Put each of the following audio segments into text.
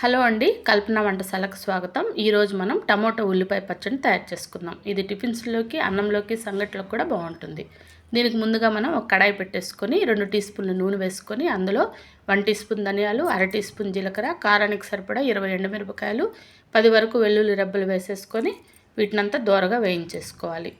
Hello అండి కల్పన వంటశాలకు స్వాగతం. ఈరోజు మనం టమోటా ఉల్లిపాయ పచ్చడి తయారు చేసుకుందాం. ఇది టిఫిన్స్లోకి అన్నంలోకి సంగట్లోకి కూడా బాగుంటుంది. దీనికి ముందుగా మనం ఒక కడాయి పెట్టేసుకొని రెండు టీ స్పూన్ల నూనె వేసుకొని అందులో వన్ టీ స్పూన్ ధనియాలు అర టీ స్పూన్ జీలకర్ర కారానికి సరిపడా ఇరవై ఎండుమిరపకాయలు పది వరకు వెల్లుల్లి రెబ్బలు వేసేసుకొని వీటినంతా దోరగా వేయించేసుకోవాలి.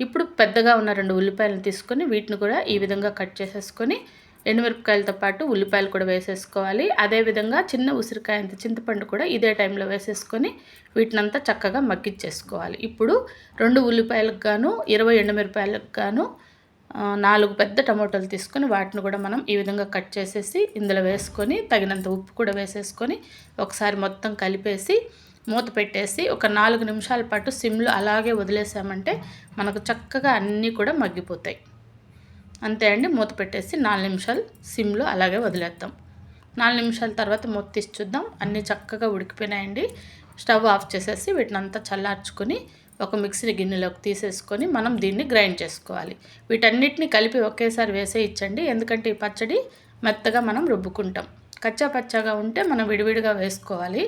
ఇప్పుడు పెద్దగా ఉన్న రెండు ఉల్లిపాయలను తీసుకొని వీటిని కూడా ఈ విధంగా కట్ చేసేసుకొని ఎండుమిరపకాయలతో పాటు ఉల్లిపాయలు కూడా వేసేసుకోవాలి. అదేవిధంగా చిన్న ఉసిరికాయ అంత చింతపండు కూడా ఇదే టైంలో వేసేసుకొని వీటినంతా చక్కగా మగ్గిచ్చేసుకోవాలి ఇప్పుడు రెండు ఉల్లిపాయలకు గాను ఇరవై ఎండుమిరపాయలకు గాను నాలుగు పెద్ద టమోటాలు తీసుకొని వాటిని కూడా మనం ఈ విధంగా కట్ చేసేసి ఇందులో వేసుకొని తగినంత ఉప్పు కూడా వేసేసుకొని ఒకసారి మొత్తం కలిపేసి మూత పెట్టేసి ఒక నాలుగు నిమిషాల పాటు సిమ్లో అలాగే వదిలేసామంటే మనకు చక్కగా అన్నీ కూడా మగ్గిపోతాయి. అంతే అండి మూత పెట్టేసి నాలుగు నిమిషాలు సిమ్లో అలాగే వదిలేద్దాం. నాలుగు నిమిషాల తర్వాత మూత తీసి చూద్దాం. అన్నీ చక్కగా ఉడికిపోయినాయండి. స్టవ్ ఆఫ్ చేసేసి వీటిని అంతా చల్లార్చుకొని ఒక మిక్సీ గిన్నెలోకి తీసేసుకొని మనం దీన్ని గ్రైండ్ చేసుకోవాలి. వీటన్నిటిని కలిపి ఒకేసారి వేసే ఇచ్చండి ఎందుకంటే ఈ పచ్చడి మెత్తగా మనం రుబ్బుకుంటాం. కచ్చా పచ్చగా ఉంటే మనం విడివిడిగా వేసుకోవాలి.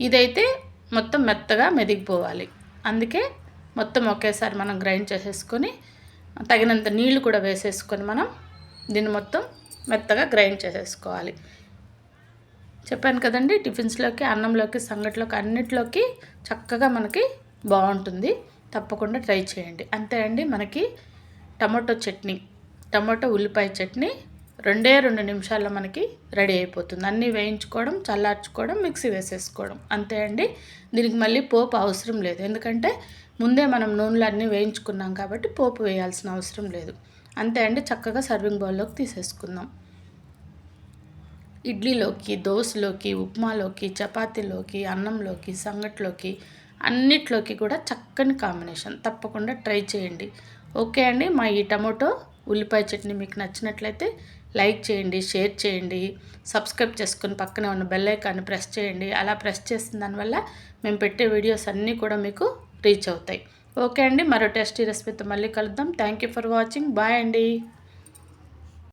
ఇదైతే మొత్తం మెత్తగా మెదిగిపోవాలి. అందుకే మొత్తం ఒకేసారి మనం గ్రైండ్ చేసేసుకొని తగినంత నీళ్ళు కూడా వేసేసుకొని మనం దీన్ని మొత్తం మెత్తగా గ్రైండ్ చేసేసుకోవాలి. చెప్పాను కదండి టిఫిన్స్లోకి అన్నంలోకి సంగట్లోకి అన్నిట్లోకి చక్కగా మనకి బాగుంటుంది. తప్పకుండా ట్రై చేయండి. అంతే అండి మనకి టమాటో చట్నీ టమాటో ఉల్లిపాయ చట్నీ రెండే రెండు నిమిషాల్లో మనకి రెడీ అయిపోతుంది. అన్నీ వేయించుకోవడం చల్లార్చుకోవడం మిక్సీ వేసేసుకోవడం. అంతే అండి. దీనికి మళ్ళీ పోపు అవసరం లేదు. ఎందుకంటే ముందే మనం నూనెలు అన్నీ వేయించుకున్నాం కాబట్టి పోపు వేయాల్సిన అవసరం లేదు. అంతే అండి. చక్కగా సర్వింగ్ బౌల్లోకి తీసేసుకుందాం. ఇడ్లీలోకి దోశలోకి ఉప్మాలోకి చపాతీలోకి అన్నంలోకి సంగట్లోకి అన్నిట్లోకి కూడా చక్కని కాంబినేషన్. తప్పకుండా ట్రై చేయండి. ఓకే అండి. మా ఈ టమోటో ఉల్లిపాయ చట్నీ మీకు నచ్చినట్లయితే లైక్ చేయండి షేర్ చేయండి సబ్స్క్రైబ్ చేసుకుని పక్కనే ఉన్న బెల్ ఐకాన్ని ప్రెస్ చేయండి. అలా ప్రెస్ చేసిన దానివల్ల మేము పెట్టే వీడియోస్ అన్నీ కూడా మీకు రీచ్ అవుతాయి. ఓకే అండి మరో టేస్టీ రెసిపీతో మళ్ళీ కలుద్దాం. Thank you for watching. Bye అండి.